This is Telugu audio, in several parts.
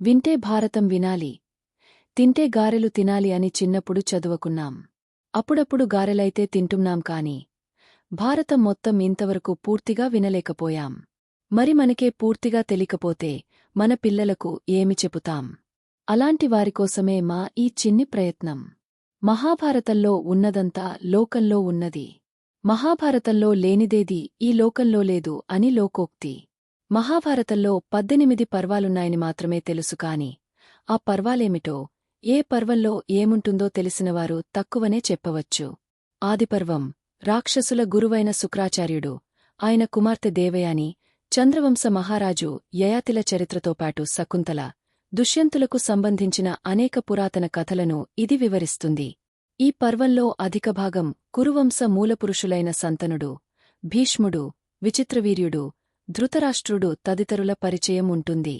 వింటే భారతం వినాలి తింటే గారెలు తినాలి అని చిన్నప్పుడు చదువుకున్నాం. అప్పుడప్పుడు గారెలైతే తింటున్నాం కాని భారతం మొత్తం ఇంతవరకు పూర్తిగా వినలేకపోయాం. మరి మనకే పూర్తిగా తెలియకపోతే మన పిల్లలకు ఏమి చెబుతాం? అలాంటి వారికోసమే మా ఈ చిన్ని ప్రయత్నం. మహాభారతంలో ఉన్నదంతా లోకంలో ఉన్నది. మహాభారతంలో లేనిదేది ఈ లోకంలో లేదు అని లోకోక్తి. మహాభారతంలో పద్దెనిమిది పర్వాలున్నాయని మాత్రమే తెలుసు కాని ఆ పర్వాలేమిటో ఏ పర్వంలో ఏముంటుందో తెలిసినవారు తక్కువనే చెప్పవచ్చు. ఆదిపర్వం రాక్షసుల గురువైన శుక్రాచార్యుడు ఆయన కుమార్తె దేవయాని చంద్రవంశ మహారాజు యయాతిల చరిత్రతోపాటు శకుంతల దుష్యంతులకు సంబంధించిన అనేక పురాతన కథలను ఇది వివరిస్తుంది. ఈ పర్వంలో అధికభాగం కురువంశ మూలపురుషులైన సంతనుడు భీష్ముడు విచిత్రవీర్యుడు ధృతరాష్ట్రుడు తదితరుల పరిచయం ఉంటుంది.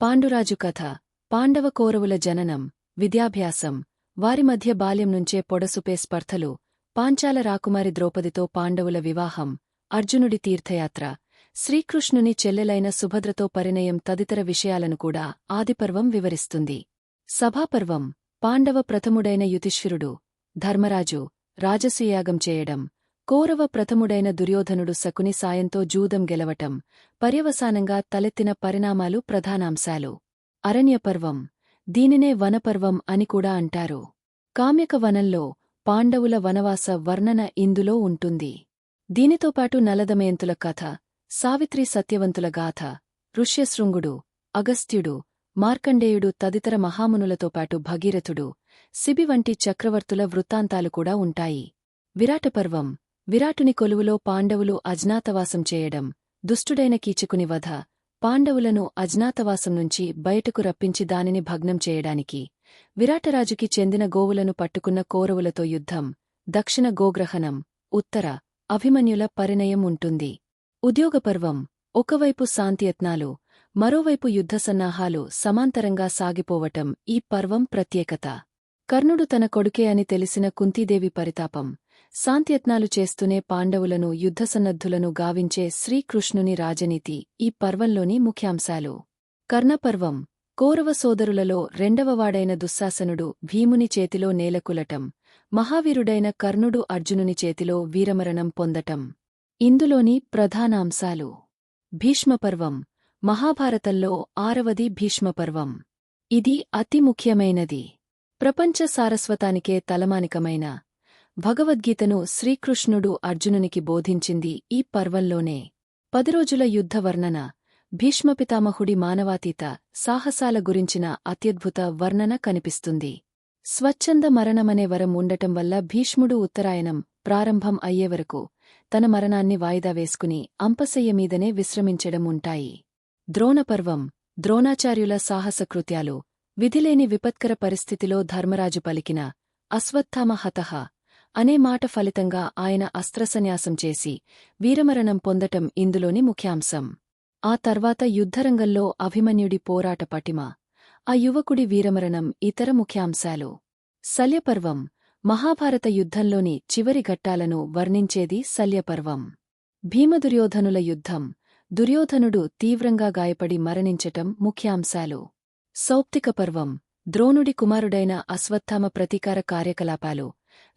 పాండురాజు కథ పాండవ కౌరవుల జననం విద్యాభ్యాసం వారి మధ్య బాల్యం నుంచే పొడసుపే స్పర్ధలు పాంచాల రాకుమారి ద్రౌపదితో పాండవుల వివాహం అర్జునుడి తీర్థయాత్ర శ్రీకృష్ణుని చెల్లెలైన సుభద్రతో పరిణయం తదితర విషయాలను కూడా ఆదిపర్వం వివరిస్తుంది. సభాపర్వం పాండవ ప్రథముడైన యుధిష్ఠిరుడు ధర్మరాజు రాజసూయాగం చేయడం కౌరవ ప్రథముడైన దుర్యోధనుడు శకుని సాయంతో జూదం గెలవటం పర్యవసానంగా తలెత్తిన పరిణామాలు ప్రధానాంశాలు. అరణ్యపర్వం దీనినే వనపర్వం అని కూడా అంటారు. కామ్యక వనంలో పాండవుల వనవాస వర్ణన ఇందులో ఉంటుంది. దీనితోపాటు నలదమయంతుల కథ సావిత్రి సత్యవంతుల గాథ ఋష్యశృంగుడు అగస్త్యుడు మార్కండేయుడు తదితర మహామునులతో పాటు భగీరథుడు సిబి వంటి చక్రవర్తుల వృత్తాంతాలు కూడా ఉంటాయి. విరాటపర్వం విరాటుని కొలువులో పాండవులు అజ్ఞాతవాసం చేయడం దుష్టుడైన కీచకుని వధ పాండవులను అజ్ఞాతవాసం నుంచి బయటకు రప్పించి దానిని భగ్నం చేయడానికి విరాటరాజుకి చెందిన గోవులను పట్టుకున్న కోరవులతో యుద్ధం దక్షిణ గోగ్రహణం ఉత్తర అభిమన్యుల పరిణయం ఉంటుంది. ఉద్యోగపర్వం ఒకవైపు శాంతియత్నాలు మరోవైపు యుద్ధసన్నాహాలు సమాంతరంగా సాగిపోవటం ఈ పర్వం ప్రత్యేకత. కర్ణుడు తన కొడుకే అని తెలిసిన కుంతీదేవి పరితాపం శాంతియత్నాలు చేస్తూనే పాండవులను యుద్ధసన్నద్ధులను గావించే శ్రీకృష్ణుని రాజనీతి ఈ పర్వంలోని ముఖ్యాంశాలు. కర్ణపర్వం. కౌరవ సోదరులలో రెండవవాడైన దుశ్శాసనుడు భీముని చేతిలో నేలకులటం మహావీరుడైన కర్ణుడు అర్జునుని చేతిలో వీరమరణం పొందటం. ఇందులోని ప్రధానాంశాలు. భీష్మపర్వం. మహాభారతంలో ఆరవది భీష్మపర్వం. ఇది అతి ముఖ్యమైనది. ప్రపంచ సారస్వతానికే తలమానికమైన భగవద్గీతను శ్రీకృష్ణుడు అర్జునునికి బోధించింది ఈ పర్వంలోనే. పదిరోజుల యుద్ధ వర్ణన భీష్మపితామహుడి మానవాతీత సాహసాల గురించిన అత్యద్భుత వర్ణన కనిపిస్తుంది. స్వచ్ఛంద మరణమనే వరం ఉండటం వల్ల భీష్ముడు ఉత్తరాయణం ప్రారంభం అయ్యేవరకు తన మరణాన్ని వాయిదా వేసుకుని అంపశయ్య మీదనే విశ్రమించడం ఉంటాయి. ద్రోణపర్వం ద్రోణాచార్యుల సాహసకృత్యాలు విధిలేని విపత్కర పరిస్థితిలో ధర్మరాజు పలికిన అశ్వత్థామ హతహ అనే మాట ఫలితంగా ఆయన అస్త్రసన్యాసం చేసి వీరమరణం పొందటం ఇందులోని ముఖ్యాంశం. ఆ తర్వాత యుద్ధరంగంలో అభిమన్యుడి పోరాట పటిమ ఆ యువకుడి వీరమరణం ఇతర ముఖ్యాంశాలు. శల్యపర్వం మహాభారత యుద్ధంలోని చివరి ఘట్టాలను వర్ణించేది శల్యపర్వం. భీమదుర్యోధనుల యుద్ధం దుర్యోధనుడు తీవ్రంగా గాయపడి మరణించటం ముఖ్యాంశాలు. సౌప్తిక పర్వం ద్రోణుడి కుమారుడైన అశ్వత్థామ ప్రతీకార కార్యకలాపాలు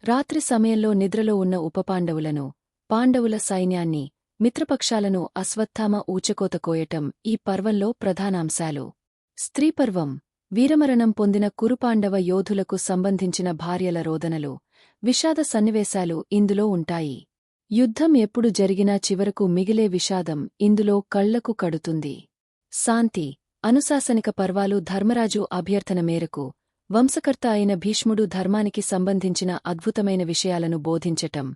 రాత్రి సమయంలో నిద్రలో ఉన్న ఉపపాండవులను పాండవుల సైన్యాన్ని మిత్రపక్షాలను అశ్వత్థామ ఊచకోత కోయటం ఈ పర్వంలో ప్రధానాంశాలు. స్త్రీపర్వం వీరమరణం పొందిన కురుపాండవ యోధులకు సంబంధించిన భార్యల రోదనలు విషాద సన్నివేశాలు ఇందులో ఉంటాయి. యుద్ధం ఎప్పుడు జరిగినా చివరకు మిగిలే విషాదం ఇందులో కళ్ళకు కడుతుంది. శాంతి అనుశాసనిక పర్వాలు ధర్మరాజు అభ్యర్థన మేరకు వంశకర్త అయిన భీష్ముడు ధర్మానికి సంబంధించిన అద్భుతమైన విషయాలను బోధించటం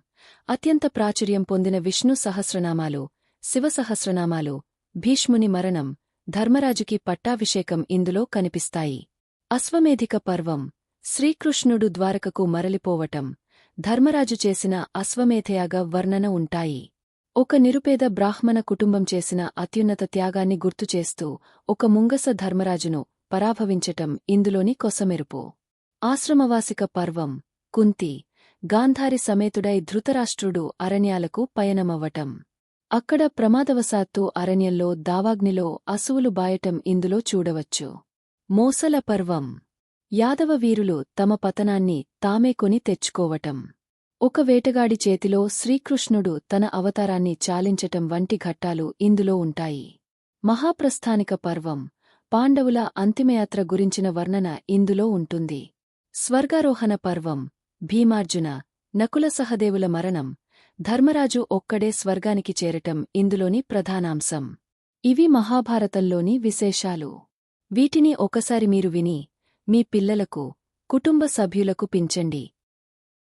అత్యంత ప్రాచుర్యం పొందిన విష్ణు సహస్రనామాలు శివసహస్రనామాలు భీష్ముని మరణం ధర్మరాజుకి పట్టాభిషేకం ఇందులో కనిపిస్తాయి. అశ్వమేధిక పర్వం శ్రీకృష్ణుడు ద్వారకకు మరలిపోవటం ధర్మరాజు చేసిన అశ్వమేధయాగ వర్ణన ఉంటాయి. ఒక నిరుపేద బ్రాహ్మణ కుటుంబం చేసిన అత్యున్నత త్యాగాన్ని గుర్తుచేస్తూ ఒక ముంగస ధర్మరాజును పరాభవించటం ఇందులోని కొసమెరుపు. ఆశ్రమవాసిక పర్వం కుంతి గాంధారి సమేతుడై ధృతరాష్ట్రుడు అరణ్యాలకు పయనమవ్వటం. అక్కడ ప్రమాదవశాత్తు అరణ్యంలో దావాగ్నిలో అసువులు బాయటం ఇందులో చూడవచ్చు. మోసల పర్వం యాదవ వీరులు తమ పతనాన్ని తామే కొని తెచ్చుకోవటం. ఒక వేటగాడి చేతిలో శ్రీకృష్ణుడు తన అవతారాన్ని చాలించటం వంటి ఘట్టాలు ఇందులో ఉంటాయి. మహాప్రస్థానిక పర్వం పాండవుల అంతిమయాత్ర గురించిన వర్ణన ఇందులో ఉంటుంది. స్వర్గారోహణ పర్వం భీమార్జున నకుల సహదేవుల మరణం ధర్మరాజు ఒక్కడే స్వర్గానికి చేరటం ఇందులోని ప్రధానాంశం. ఇవి మహాభారతంలోని విశేషాలు. వీటిని ఒకసారి మీరు విని మీ పిల్లలకు కుటుంబ సభ్యులకు పించండి.